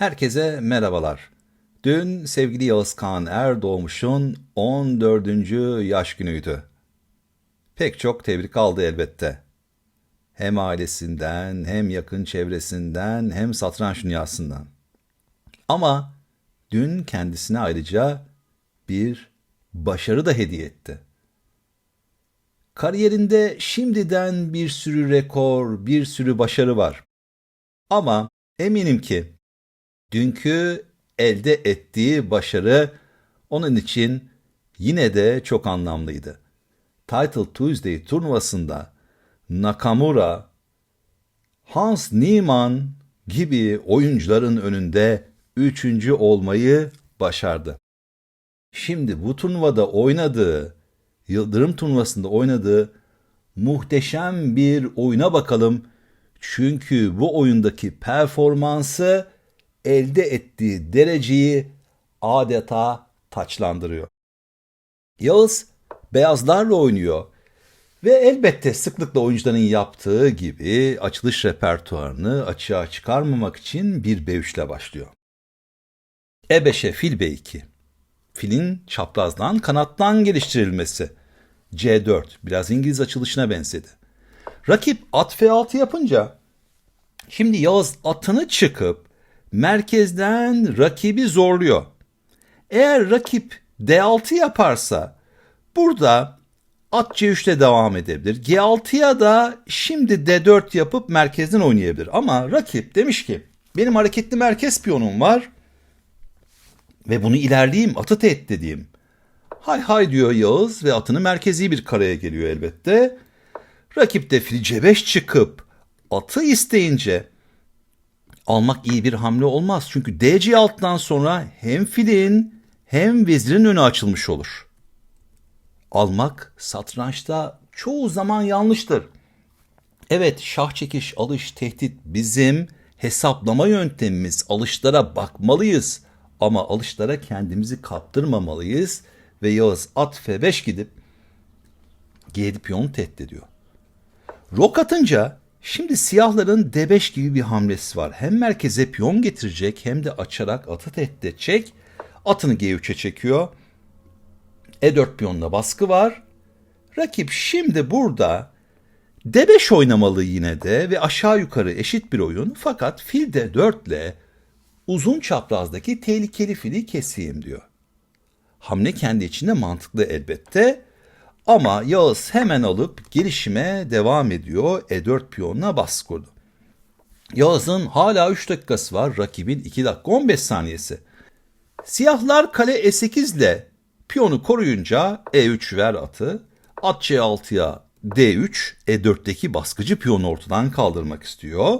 Herkese merhabalar. Dün sevgili Yağız Kağan Erdoğmuş'un 14. yaş günüydü. Pek çok tebrik aldı elbette. Hem ailesinden, hem yakın çevresinden, hem satranç dünyasından. Ama dün kendisine ayrıca bir başarı da hediye etti. Kariyerinde şimdiden bir sürü rekor, bir sürü başarı var. Ama eminim ki dünkü elde ettiği başarı onun için yine de çok anlamlıydı. Title Tuesday turnuvasında Nakamura, Hans Niemann gibi oyuncuların önünde üçüncü olmayı başardı. Şimdi bu turnuvada oynadığı, Yıldırım turnuvasında oynadığı muhteşem bir oyuna bakalım. Çünkü bu oyundaki performansı elde ettiği dereceyi adeta taçlandırıyor. Yağız beyazlarla oynuyor ve elbette sıklıkla oyuncuların yaptığı gibi açılış repertuarını açığa çıkarmamak için bir B3 ile başlıyor. E5'e fil B2. Filin çaprazdan kanattan geliştirilmesi. C4 biraz İngiliz açılışına benzedi. Rakip at F6 yapınca şimdi Yağız atını çıkıp merkezden rakibi zorluyor. Eğer rakip D6 yaparsa burada at C3'te devam edebilir. G6'ya da şimdi D4 yapıp merkezden oynayabilir. Ama rakip demiş ki benim hareketli merkez piyonum var ve bunu ilerleyeyim atı tehdit edeyim. Hay hay diyor Yağız ve atını merkezi bir kareye geliyor elbette. Rakip de fil C5 çıkıp atı isteyince almak iyi bir hamle olmaz. Çünkü DC alttan sonra hem filin hem vezirin önü açılmış olur. Almak satrançta çoğu zaman yanlıştır. Evet şah çekiş, alış, tehdit bizim hesaplama yöntemimiz. Alışlara bakmalıyız ama alışlara kendimizi kaptırmamalıyız. Ve Yağız at F5 gidip G7 piyonu tehdit ediyor. Rok atınca Şimdi siyahların D5 gibi bir hamlesi var. Hem merkeze piyon getirecek hem de açarak atı tehdit edecek. Atını G3'e çekiyor. E4 piyonuna baskı var. Rakip şimdi burada D5 oynamalı yine de ve aşağı yukarı eşit bir oyun. Fakat fil D4 ile uzun çaprazdaki tehlikeli fili keseyim diyor. Hamle kendi içinde mantıklı elbette. Ama Yağız hemen alıp gelişime devam ediyor. E4 piyonuna baskı kurdu. Yağız'ın hala 3 dakikası var. Rakibin 2 dakika 15 saniyesi. Siyahlar kale E8 ile piyonu koruyunca E3 ver atı. At C6'ya D3, E4'teki baskıcı piyonu ortadan kaldırmak istiyor.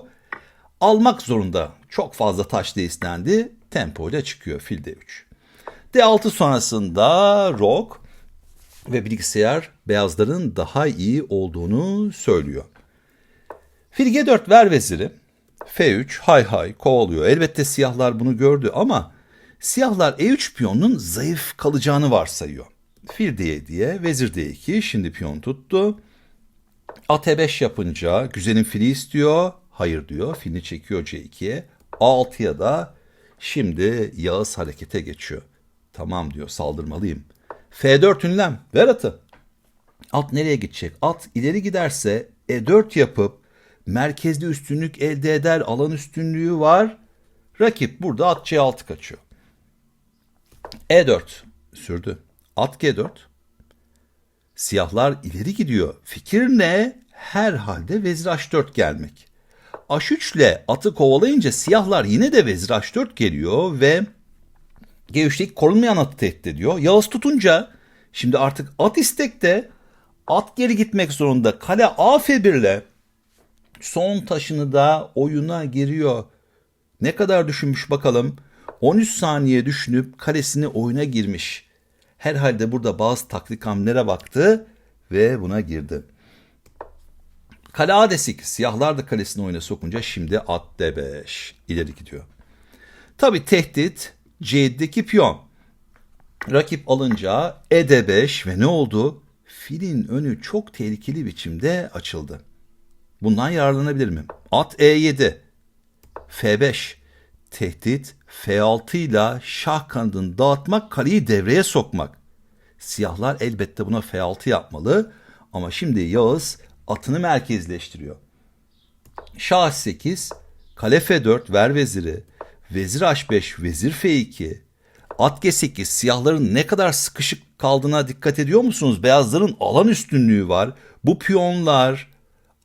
Almak zorunda çok fazla taş da istendi. Tempo ile çıkıyor fil D3. D6 sonrasında Rok ve bilgisayar beyazların daha iyi olduğunu söylüyor. Fil G4 ver veziri. F3 hay hay kovalıyor. Elbette siyahlar bunu gördü ama siyahlar E3 piyonunun zayıf kalacağını varsayıyor. Fil D7'ye vezir D2 şimdi piyon tuttu. At E5 yapınca güzelin fili istiyor. Hayır diyor. Filini çekiyor C2'ye. A6'ya da şimdi Yağız harekete geçiyor. Tamam diyor saldırmalıyım. F4 ünlem. Ver atı. At nereye gidecek? At ileri giderse E4 yapıp merkezde üstünlük elde eder. Alan üstünlüğü var. Rakip burada at C6 kaçıyor. E4 sürdü. At G4. Siyahlar ileri gidiyor. Fikir ne? Herhalde vezir H4 gelmek. H3 ile atı kovalayınca siyahlar yine de vezir H4 geliyor ve G3'teki korunmayan atı tehdit ediyor. Yağız tutunca şimdi artık at istekte at geri gitmek zorunda. Kale A1 ile son taşını da oyuna giriyor. Ne kadar düşünmüş bakalım. 13 saniye düşünüp kalesini oyuna girmiş. Herhalde burada bazı taktik hamlelere baktı ve buna girdi. Kale A desik. Siyahlar da kalesini oyuna sokunca şimdi at D5 ileri gidiyor. Tabi tehdit C7'deki piyon. Rakip alınca E5 ve ne oldu? Filin önü çok tehlikeli biçimde açıldı. Bundan yararlanabilir miyim? At E7, F5, tehdit F6 ile şah kanadını dağıtmak, kaleyi devreye sokmak. Siyahlar elbette buna F6 yapmalı ama şimdi Yağız atını merkezleştiriyor. Şah 8, kale F4, ver veziri, vezir H5, vezir F2, at G8, siyahların ne kadar sıkışık kaldığına dikkat ediyor musunuz? Beyazların alan üstünlüğü var. Bu piyonlar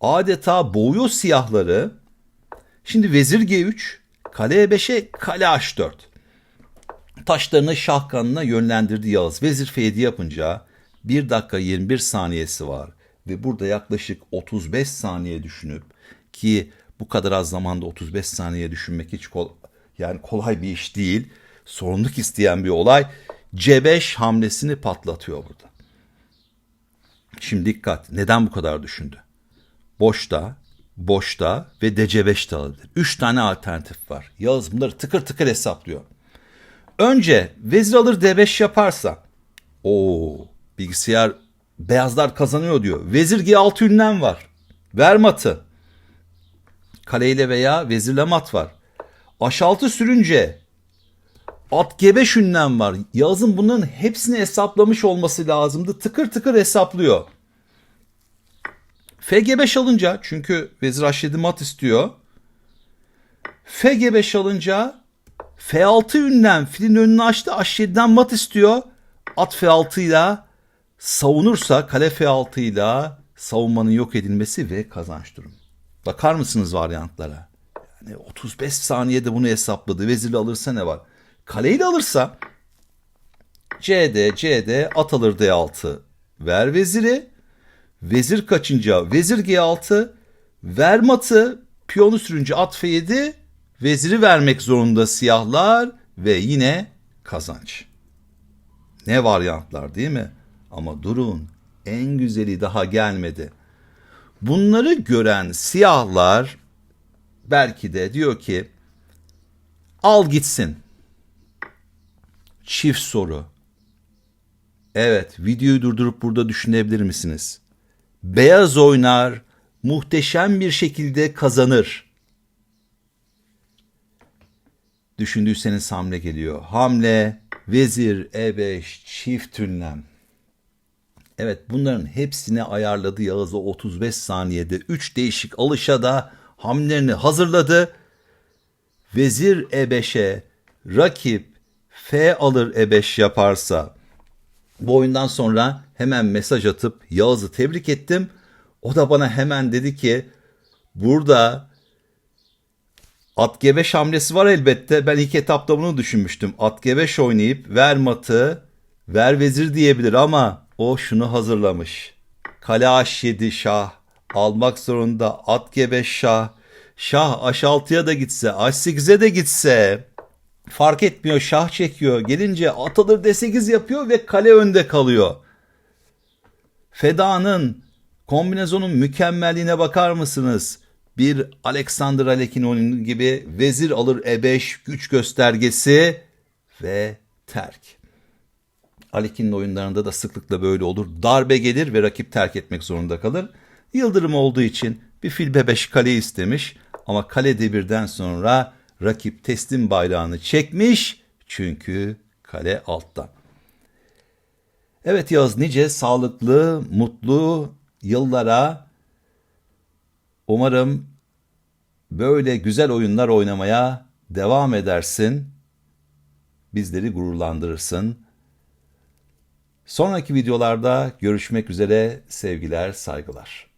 adeta boğuyor siyahları. Şimdi vezir G3, kale E5'e kale H4. Taşlarını şah kanına yönlendirdi Yağız. Vezir F7 yapınca 1 dakika 21 saniyesi var. Ve burada yaklaşık 35 saniye düşünüp ki bu kadar az zamanda 35 saniye düşünmek hiç yani kolay bir iş değil. Sorumluluk isteyen bir olay. C5 hamlesini patlatıyor burada. Şimdi dikkat. Neden bu kadar düşündü? Boşta, boşta ve DC5 de alabilir. Üç tane alternatif var. Yağız bunları tıkır tıkır hesaplıyor. Önce vezir alır D5 yaparsa o bilgisayar beyazlar kazanıyor diyor. Vezir G6 ünlem var. Ver matı. Kaleyle veya vezirle mat var. H6 sürünce at G5 ünlem var. Yağız'ın bunların hepsini hesaplamış olması lazımdı. Tıkır tıkır hesaplıyor. FG5 alınca çünkü vezir H7 mat istiyor. FG5 alınca F6 ünlem filin önünü açtı. H7'den mat istiyor. At F6 ile savunursa kale F6 ile savunmanın yok edilmesi ve kazanç durumu. Bakar mısınız varyantlara? Yani 35 saniyede bunu hesapladı. Vezirle alırsa ne var? Kaleyle alırsa CD, CD at alır D6. Ver veziri. Vezir kaçınca vezir G6. Ver matı. Piyonu sürünce at F7. Veziri vermek zorunda siyahlar ve yine kazanç. Ne varyantlar değil mi? Ama durun en güzeli daha gelmedi. Bunları gören siyahlar belki de diyor ki al gitsin. Çift soru. Evet, videoyu durdurup burada düşünebilir misiniz? Beyaz oynar, muhteşem bir şekilde kazanır. Düşündüyseniz hamle geliyor. Hamle, vezir, E5, çift ünlem. Evet bunların hepsini ayarladı Yağız o 35 saniyede. 3 değişik alışa da hamlelerini hazırladı. Vezir E5'e rakip F alır E5 yaparsa bu oyundan sonra hemen mesaj atıp Yağız'ı tebrik ettim. O da bana hemen dedi ki burada at G5 hamlesi var elbette. Ben ilk etapta bunu düşünmüştüm. At G5 oynayıp ver matı, ver vezir diyebilir ama o şunu hazırlamış. Kale H7 şah almak zorunda at G5 şah. Şah H6'ya da gitse, H8'e de gitse fark etmiyor şah çekiyor. Gelince at alır D8 yapıyor ve kale önde kalıyor. Feda'nın kombinezonun mükemmelliğine bakar mısınız? Bir Alexander Alekin oyunu gibi vezir alır E5 güç göstergesi ve terk. Alekin'in oyunlarında da sıklıkla böyle olur. Darbe gelir ve rakip terk etmek zorunda kalır. Yıldırım olduğu için bir fil B5 kale istemiş ama kale devirden sonra rakip teslim bayrağını çekmiş çünkü kale altta. Evet Yağız nice sağlıklı, mutlu yıllara umarım böyle güzel oyunlar oynamaya devam edersin. Bizleri gururlandırırsın. Sonraki videolarda görüşmek üzere sevgiler, saygılar.